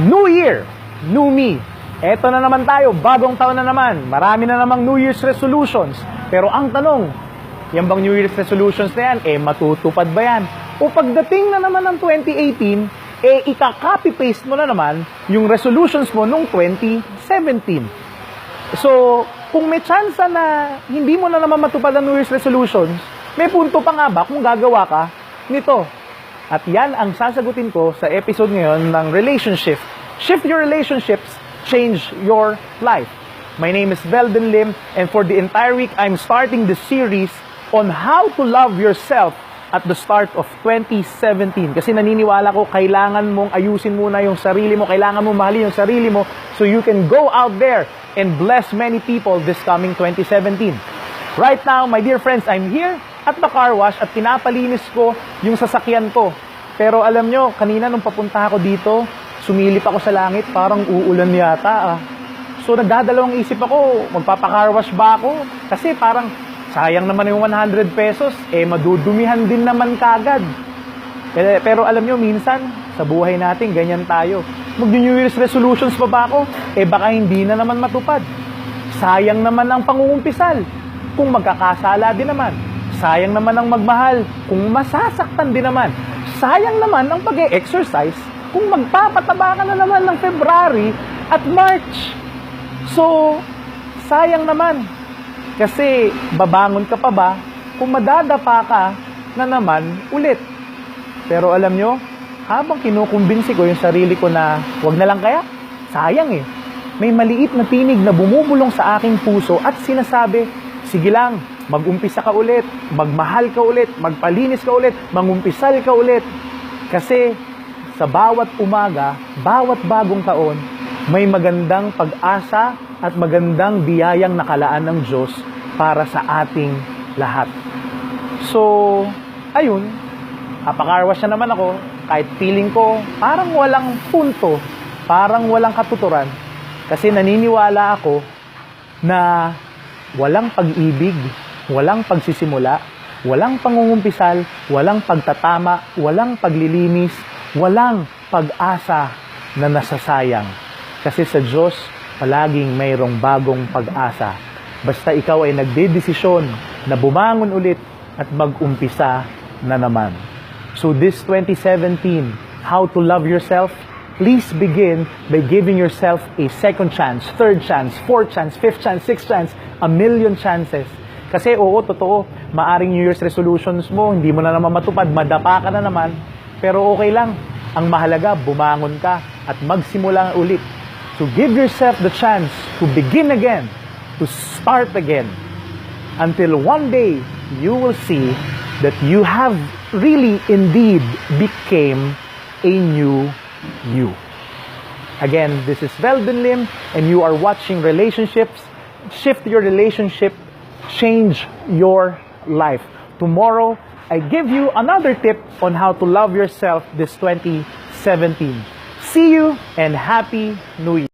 New Year, New Me. Eto na naman tayo, bagong taon na naman. Marami na namang New Year's resolutions. Pero ang tanong, yan bang New Year's resolutions na yan, eh matutupad ba yan? O pagdating na naman ng 2018, eh ika-copy-paste mo na naman yung resolutions mo nung 2017. So, kung may chance na hindi mo na naman matupad ang New Year's resolutions, may punto pa nga ba kung gagawa ka nito? At yan ang sasagutin ko sa episode ngayon ng Relationship. Shift your relationships, change your life. My name is Veldon Lim and for the entire week, I'm starting the series on how to love yourself at the start of 2017. Kasi naniniwala ko, kailangan mong ayusin muna yung sarili mo, kailangan mong mahalin yung sarili mo so you can go out there and bless many people this coming 2017. Right now, my dear friends, I'm here at the car wash at pinapalinis ko yung sasakyan ko. Pero alam nyo, kanina nung papunta ako dito, sumilip ako sa langit, parang uulan yata ah. So nagdadalawang isip ako, magpapa-car wash ba ako? Kasi parang sayang naman yung 100 pesos, eh madudumihan din naman kagad. Eh, Pero alam nyo, minsan, sa buhay natin, ganyan tayo. Mag-New Year's resolutions pa ba ako? Eh baka hindi na naman matupad. Sayang naman ang pangungumpisal kung magkakasala din naman. Sayang naman ang magmahal kung masasaktan din naman. Sayang naman ang pag exercise kung magpapataba ka na naman ng February at March. So, sayang naman. Kasi babangon ka pa ba kung madadapa ka na naman ulit. Pero alam nyo, habang kinukumbinsi ko yung sarili ko na wag na lang kaya, sayang eh. May maliit na tinig na bumubulong sa aking puso at sinasabi, sige lang, mag-umpisa ka ulit, magmahal ka ulit, magpalinis ka ulit, mangumpisal ka ulit. Kasi sa bawat umaga, bawat bagong taon, may magandang pag-asa at magandang biyayang nakalaan ng Diyos para sa ating lahat. So, ayun, Apakarwas na naman ako, kahit feeling ko parang walang punto, parang walang katuturan. Kasi naniniwala ako na walang pag-ibig, walang pagsisimula, walang pangungumpisal, walang pagtatama, walang paglilinis, walang pag-asa na nasasayang. Kasi sa Diyos, palaging mayroong bagong pag-asa. Basta ikaw ay nagdedesisyon na bumangon ulit at mag-umpisa na naman. So this 2017, how to love yourself? Please begin by giving yourself a second chance, third chance, fourth chance, fifth chance, sixth chance, a million chances. Kasi oo, totoo, maaring New Year's resolutions mo, hindi mo na naman matupad, madapa ka na naman, pero okay lang. Ang mahalaga, bumangon ka at magsimula ulit. So give yourself the chance to begin again, to start again, until one day you will see that you have really indeed became a new you. Again, this is Veldon Lim and you are watching Relationships. Shift your relationship, change your life. Tomorrow, I give you another tip on how to love yourself this 2017. See you and Happy New Year.